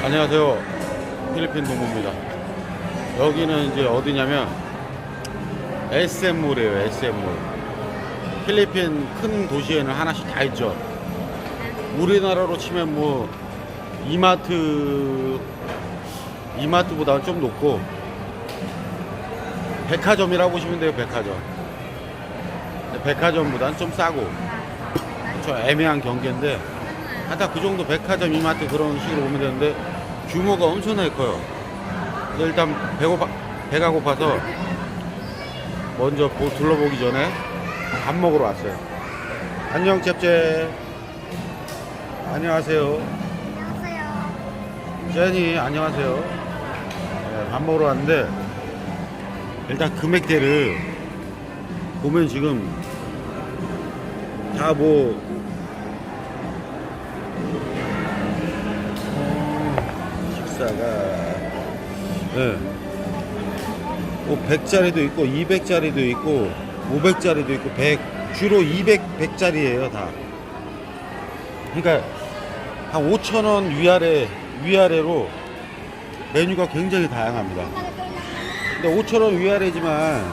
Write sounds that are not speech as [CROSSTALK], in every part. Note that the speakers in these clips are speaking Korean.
안녕하세요. 필리핀 동무입니다. 여기는 이제 어디냐면 SM몰이에요. SM몰. 필리핀 큰 도시에는 하나씩 다 있죠. 우리나라로 치면 뭐 이마트 이마트보다는 좀 높고 백화점이라고 보시면 돼요. 백화점. 백화점보다는 좀 싸고 저 애매한 경계인데 하여튼 그 정도 백화점 이마트 그런 식으로 보면 되는데 규모가 엄청나게 커요. 그래서 일단 배고파 배가 고파서 먼저 보- 둘러보기 전에 밥 먹으러 왔어요. 안녕 잽잽. 안녕하세요. 안녕하세요. 제니 안녕하세요. 네, 밥 먹으러 왔는데 일단 금액대를 보면 지금 다뭐 식사가 네. 뭐 100짜리도 있고 200짜리도 있고 500짜리도 있고 100 주로 200 100짜리예요 다. 그러니까 한 5천 원 위아래 위아래로 메뉴가 굉장히 다양합니다. 근데 5천 원 위아래지만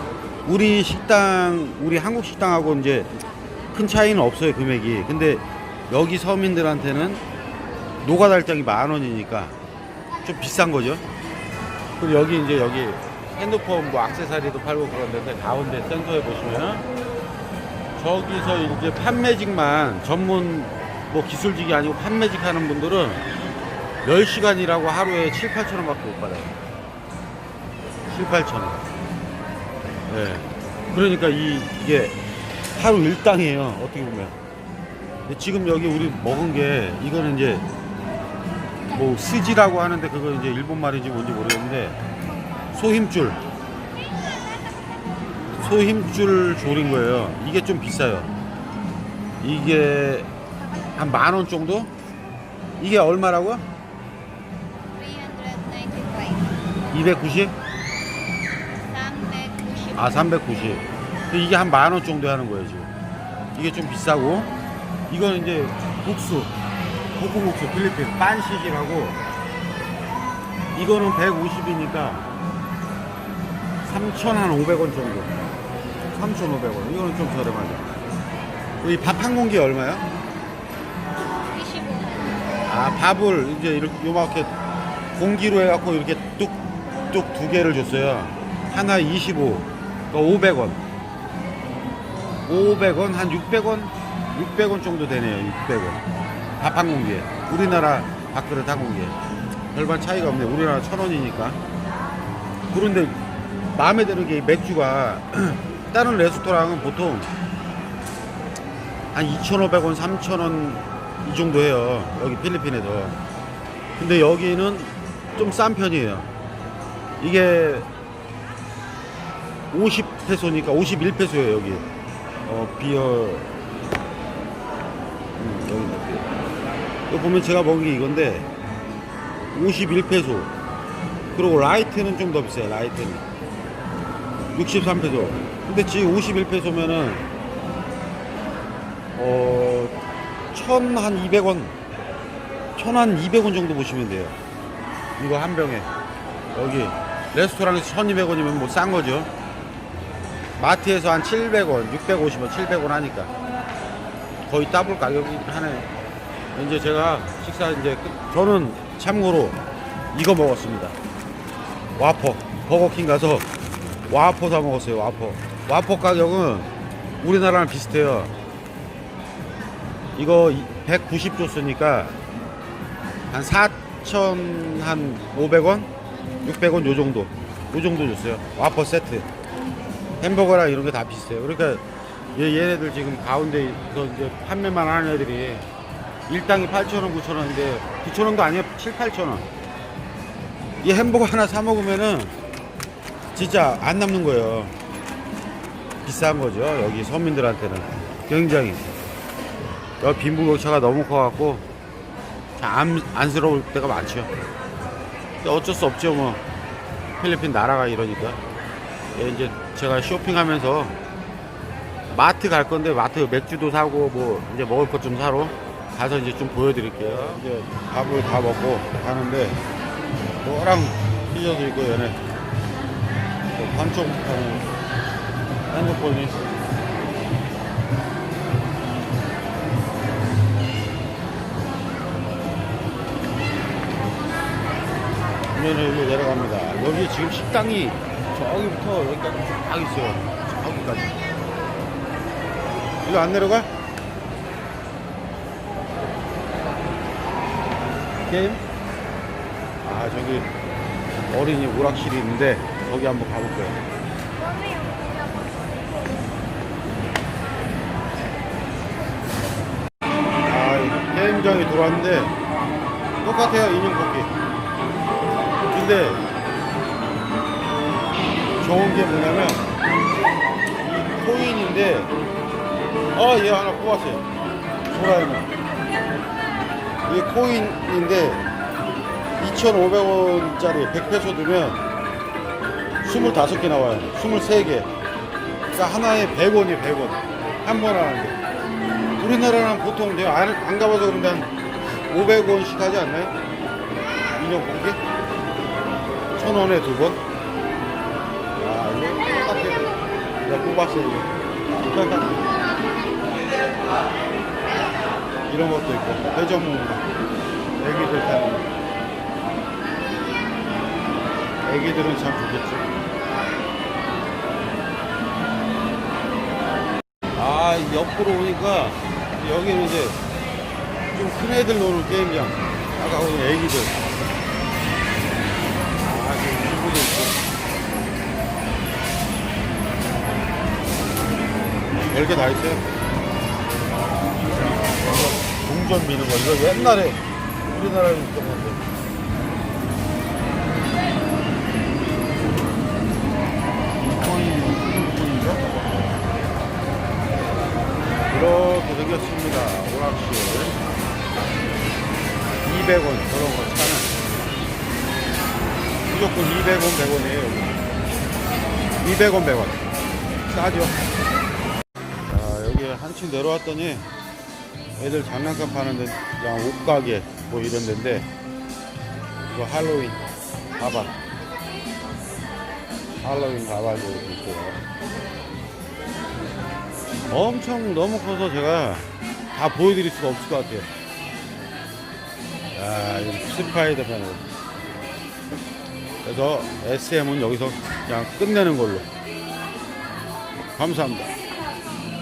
우리 식당 우리 한국 식당하고 이제 큰 차이는 없어요 금액이. 근데 여기 서민들한테는 노가달장이 만 원이니까 좀 비싼 거죠. 그리고 여기 이제 여기 핸드폰 뭐 액세서리도 팔고 그런 데인데 가운데 센터에 보시면 저기서 이제 판매직만 전문 뭐 기술직이 아니고 판매직 하는 분들은 10시간이라고 하루에 7, 8천 원 밖에 못 받아요. 7, 8천 원. 예. 그러니까 이, 이게 하루 일당이에요. 어떻게 보면. 지금 여기 우리 먹은 게 이거는 이제 뭐 스지라고 하는데 그거 이제 일본 말인지 뭔지 모르겠는데 소힘줄 소힘줄 조린 거예요. 이게 좀 비싸요. 이게 한 만 원 정도? 이게 얼마라고요? 395. 290? 390. 아 390. 근데 이게 한 만 원 정도 하는 거예요 지금. 이게 좀 비싸고 이건 이제 국수 볶음국수 필리핀 빤식이라고. 이거는 150이니까 3,500원 정도. 3,500원. 이거는 좀 저렴하죠. 이 밥 한 공기 얼마야? 25. 아 밥을 이제 이렇게 요렇게 공기로 해갖고 이렇게 뚝뚝 두 개를 줬어요. 하나 25 그러니까 500원. 500원 한 600원? 600원 정도 되네요 600원 밥한 공기에 우리나라 밥그릇 한 공기에. 별반 차이가 없네. 우리나라 천 원이니까. 그런데 마음에 드는 게 맥주가 [CLEARS THROAT] 다른 레스토랑은 보통 한 2,500원 3,000원 이 정도 해요. 여기 필리핀에서. 근데 여기는 좀 싼 편이에요. 이게 50페소니까 51페소예요 여기. 어 비어 음, 여기 있네, 이거 보면 제가 먹은 게 이건데 51페소 그리고 라이트는 좀 더 비싸요 라이트는 63페소 근데 지금 51페소면은 어, 천한 200원, 천한 200원 정도 보시면 돼요. 이거 한 병에. 여기 레스토랑에서 1200원이면 뭐 싼 거죠. 마트에서 한 700원, 650원, 700원 하니까. 거의 더블 가격이 하네. 이제 제가 식사 이제 끝, 저는 참고로 이거 먹었습니다. 와퍼. 버거킹 가서 와퍼 사 먹었어요, 와퍼. 와퍼 가격은 우리나라랑 비슷해요. 이거 190 줬으니까 한 4천 한 500원, 600원 요 정도, 요 정도 줬어요. 와퍼 세트. 햄버거랑 이런 게 다 비슷해요. 그러니까 얘, 얘네들 지금 가운데 그 이제 판매만 하는 애들이 일당이 8,000원, 9,000원인데 9,000원도 아니에요. 7, 8,000원. 이 햄버거 하나 사 먹으면은 진짜 안 남는 거예요. 비싼 거죠. 여기 서민들한테는 굉장히. 여기 빈부격차가 너무 커갖고 안, 안쓰러울 때가 많죠. 어쩔 수 없죠, 뭐. 필리핀 나라가 이러니까. 예, 이제 제가 쇼핑하면서 마트 갈 건데 마트 맥주도 사고 뭐 이제 먹을 것 좀 사러 가서 이제 좀 보여드릴게요. 이제 밥을 다 먹고 가는데 노랑 찢어져 있고 얘네 또 반쪽 하는 핸드폰이 그러면 여기 내려갑니다. 여기 지금 식당이 저기부터 여기까지 쫙 있어요. 저기까지. 이거 안 내려가? 게임? 아 저기 어린이 오락실이 있는데 거기 한번 가볼게요. 아이 게임장에 들어왔는데 똑같아요 인형 뽑기. 근데 좋은 게 뭐냐면 이 코인인데 아얘 하나 뽑았어요. 도라에몽. 이게 코인인데 2,500원짜리 100페소 두면 25개 나와요. 23개. 그러니까 하나에 100원이에요, 100원. 한 번 하는데. 우리나라는 보통 내가 안, 안 가봐서 그런데 한 500원씩 하지 않나요? 인형 뽑기? 1,000원에 두 번? 아, 이거 똑같아요. 내가 뽑았어요, 이거. 이런 것도 있고 회전목 애기들 타는 거. 애기들은 참 좋겠죠. 아 옆으로 오니까 여기는 이제 좀 큰 애들 노는 게임장 아까 거기 애기들. 아 지금 친구도 있고. 별게 다 있어요 동전 미는 거. 이거 옛날에 우리나라에 있던 건데? 이렇게 생겼습니다. 오락실. 200원 저런 거 차는. 무조건 200원 100원이에요 200원 100원. 싸죠? 자 여기 한층 내려왔더니 애들 장난감 파는 데 그냥 옷가게 뭐 이런 데인데 이거 할로윈 가발. 할로윈 가발도 이렇게 있고요. 엄청 너무 커서 제가 다 보여드릴 수가 없을 것 같아요. 야 스파이더맨으로. 그래서 SM은 여기서 그냥 끝내는 걸로. 감사합니다